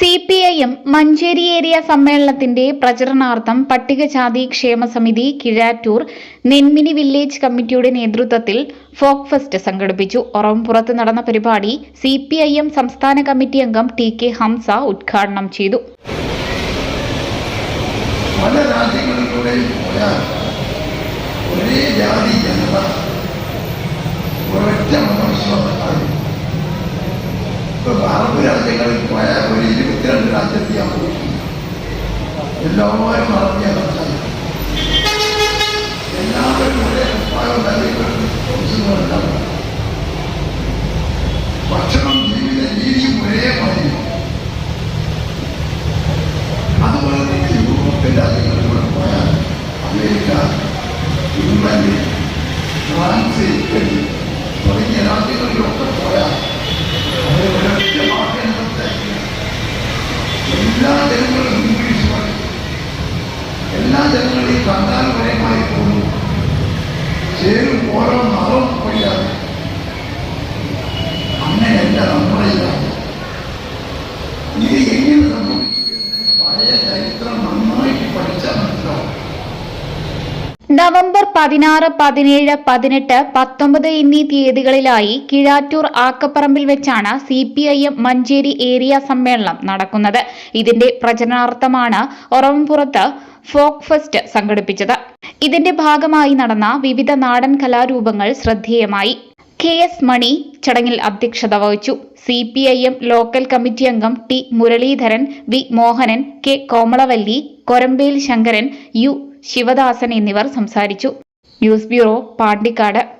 C P Manjeri area സമ്മേളനത്തിന്റെ പ്രചരണാർത്ഥം പട്ടികജാതി ക്ഷേമ സമിതി കിഴാറ്റൂർ നെന്മിനി വില്ലേജ് കമ്മിറ്റിയുടെ നേതൃത്വത്തിൽ ഫോക്ക് ഫെസ്റ്റ് സംഘടിപ്പിച്ചു. ഒറവംപുറത്ത് നടന്ന പരിപാടി സി പി ഐ എം സംസ്ഥാന കമ്മിറ്റി അംഗം ടി കെ ഹംസ ഉദ്ഘാടനം ചെയ്തു. ഒരേ ജാതി ജനത ഇരുപത്തിരണ്ട് രാജ്യത്തെ എല്ലാവരും നടത്തിയ എല്ലാവരും ഒരേ ഭക്ഷണം ജീവിത രീതിയും ഒരേ മതി അതുപോലെ യൂറോപ്യൻ രാജ്യങ്ങളിലൂടെ പോയാൽ അമേരിക്ക ഇംഗ്ലണ്ട് ഫ്രാൻസ് എല്ലാ ജനങ്ങളും ഇംഗ്ലീഷ് പഠിക്കും എല്ലാ ജനങ്ങളെയും കണ്ടാൽ ഒരേ നവംബർ പതിനാറ് പതിനേഴ് പതിനെട്ട് പത്തൊമ്പത് എന്നീ തീയതികളിലായി കിഴാറ്റൂർ ആക്കപ്പറമ്പിൽ വെച്ചാണ് C P I M Manjeri area സമ്മേളനം നടക്കുന്നത്. ഇതിന്റെ പ്രചരണാർത്ഥമാണ് ഒറവംപുറത്ത് ഫോക്ക് ഫെസ്റ്റ് സംഘടിപ്പിച്ചത്. ഇതിന്റെ ഭാഗമായി നടന്ന വിവിധ നാടൻ കലാരൂപങ്ങൾ ശ്രദ്ധേയമായി. കെ എസ് മണി ചടങ്ങിൽ അധ്യക്ഷത വഹിച്ചു. C P I M local committee അംഗം T Muraleedharan V Mohanan K Komalavalli Korambel Sankaran U Sivadasan എന്നിവർ സംസാരിച്ചു. News bureau Pandikkad.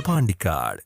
പാണ്ടിക്കാട്